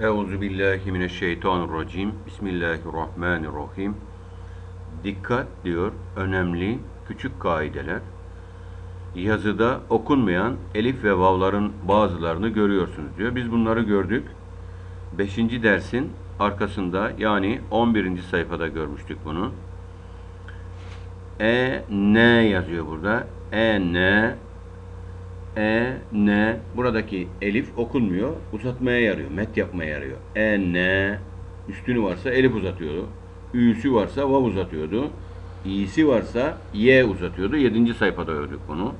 Euzu billahi mineşşeytanirracim. Bismillahirrahmanirrahim. Dikkat diyor önemli küçük kaideler. Yazıda okunmayan elif ve vavların bazılarını görüyorsunuz diyor. Biz bunları gördük. Beşinci dersin arkasında yani 11. sayfada görmüştük bunu. E, N yazıyor burada. E, N, e, N. Buradaki elif okunmuyor. Uzatmaya yarıyor. Met yapmaya yarıyor. E, N. Üstünü varsa elif uzatıyordu. Ü'sü varsa vav uzatıyordu. İ'si varsa Y uzatıyordu. Yedinci sayfada gördük bunu.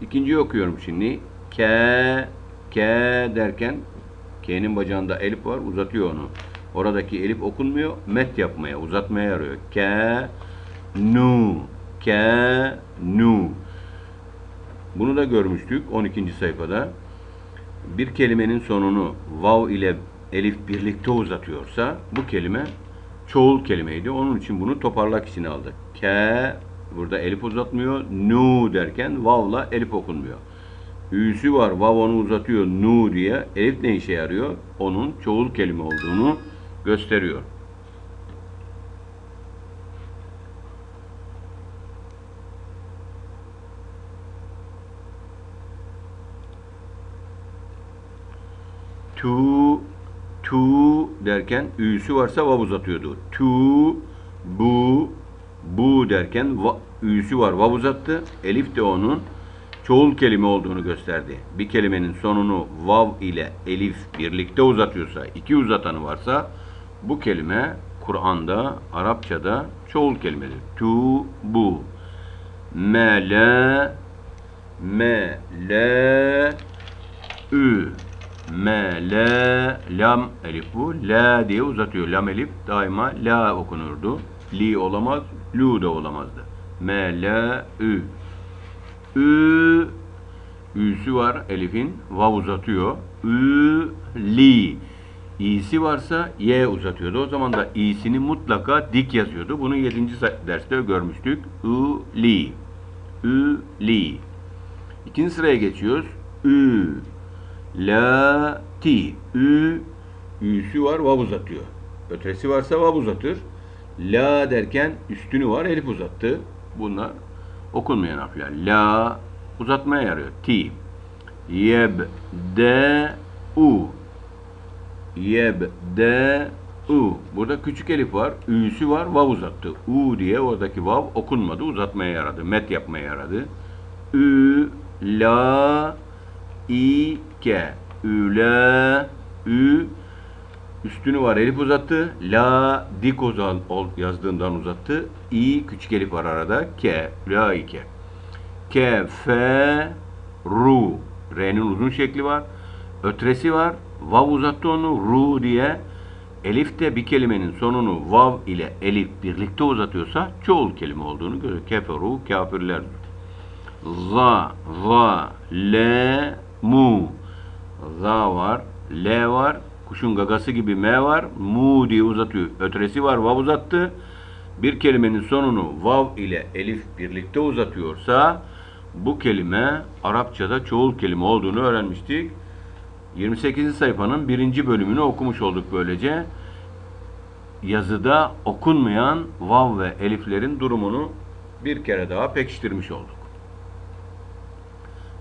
İkinciyi okuyorum şimdi. K, K derken K'nin bacağında elif var. Uzatıyor onu. Oradaki elif okunmuyor. Met yapmaya, uzatmaya yarıyor. K, Nu, K, Nu. Bunu da görmüştük 12. sayfada. Bir kelimenin sonunu vav ile elif birlikte uzatıyorsa bu kelime çoğul kelimeydi. Onun için bunu toparlak içine aldık. Ke burada elif uzatmıyor. Nu derken vavla elif okunmuyor. Ü'sü var. Vav onu uzatıyor. Nu diye. Elif ne işe yarıyor? Onun çoğul kelime olduğunu gösteriyor. Tu tu derken ü'sü varsa vav uzatıyordu. Tu bu bu derken va, ü'sü var vav uzattı. Elif de onun çoğul kelime olduğunu gösterdi. Bir kelimenin sonunu vav ile elif birlikte uzatıyorsa, iki uzatanı varsa bu kelime Kur'an'da, Arapçada çoğul kelimedir. Tu bu me le me le ü me, le, lam elif bu. La diye uzatıyor. Lam elif daima la okunurdu. Li olamaz, lu da olamazdı. Me, la, ü. Ü, ü'sü var elifin. Vav uzatıyor. Ü, li. İ'si varsa y uzatıyordu. O zaman da i'sini mutlaka dik yazıyordu. Bunu 7. derste görmüştük. Ü, li. Ü, li. İkinci sıraya geçiyoruz. Ü, La ti ü ü'sü var vav uzatıyor. Ötesi varsa vav uzatır. La derken üstünü var elif uzattı. Bunlar okunmayan harfler. La uzatmaya yarıyor. Ti yeb de u yeb de u. Burada küçük elif var. Ü'sü var. Vav uzattı. U diye oradaki vav okunmadı. Uzatmaya yaradı. Met yapmaya yaradı. Ü la İke. Üle. Ü. Üstünü var elif uzattı. La dik ozan yazdığından uzattı. İ küçük elif var arada. Ke. La ike. Ke. Fe. Ru. R'nin uzun şekli var. Ötresi var. Vav uzattı onu. Ru diye. Elif de bir kelimenin sonunu vav ile elif birlikte uzatıyorsa çoğul kelime olduğunu görüyor. Keferu kafirler. Za, va, le, mu. Za var, L var, kuşun gagası gibi M var, mu diye uzatıyor. Ötresi var, vav uzattı. Bir kelimenin sonunu vav ile elif birlikte uzatıyorsa bu kelime Arapçada çoğul kelime olduğunu öğrenmiştik. 28. sayfanın birinci bölümünü okumuş olduk böylece. Yazıda okunmayan vav ve eliflerin durumunu bir kere daha pekiştirmiş olduk.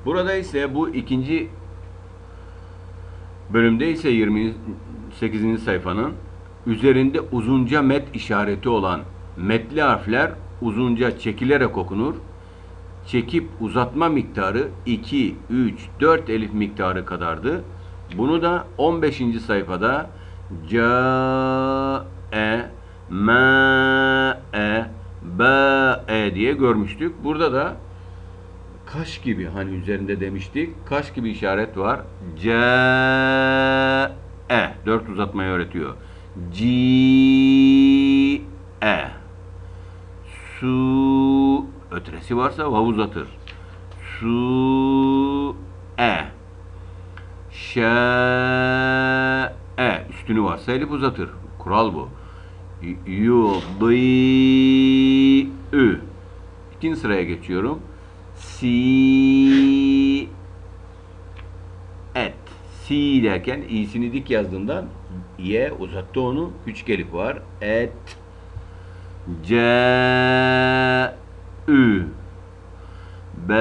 Burada ise bu ikinci bölümde ise 28. sayfanın üzerinde uzunca met işareti olan metli harfler uzunca çekilerek okunur. Çekip uzatma miktarı 2, 3, 4 elif miktarı kadardı. Bunu da 15. sayfada ca e ma e ba e diye görmüştük. Burada da kaş gibi hani üzerinde demiştik. Kaş gibi işaret var. C e dört uzatmayı öğretiyor. C e su ötresi varsa vav uzatır. Su e ş e üstünü varsa elif uzatır. Kural bu. Yu ü İkinci sıraya geçiyorum si et si derken i'sini dik yazdığından ye uzattı onu. Küçük elif var. Et. C. Ü. B.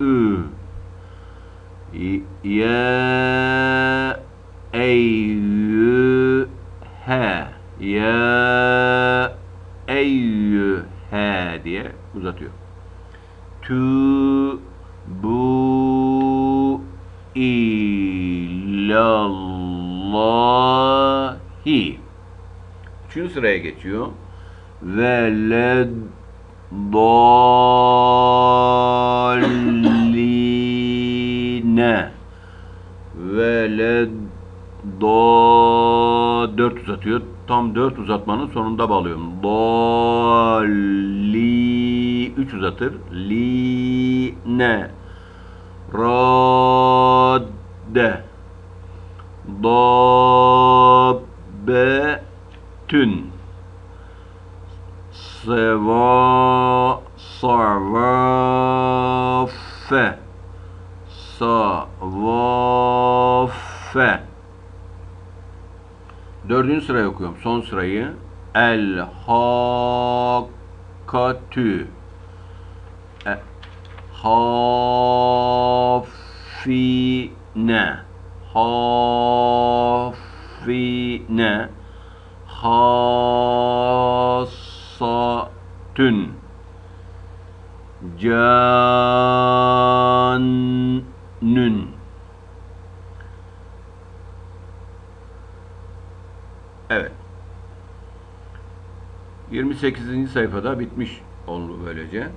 Ü. Ye. Eyyü. He. Ye. Uzatıyor. Tu bu ilallahi. Üçüncü sıraya geçiyor. Veled dalline. Veled da dört uzatıyor. Tam dört uzatmanın sonunda bağlıyorum. Dali üç uzatır. Li ne radde dabbetün seva savafe savafe Dördüncü sırayı okuyorum. Son sırayı. El hakkatü. E, hafine. Hafine. Hassatün. Cannün. Evet. 28. sayfada bitmiş oldu böylece.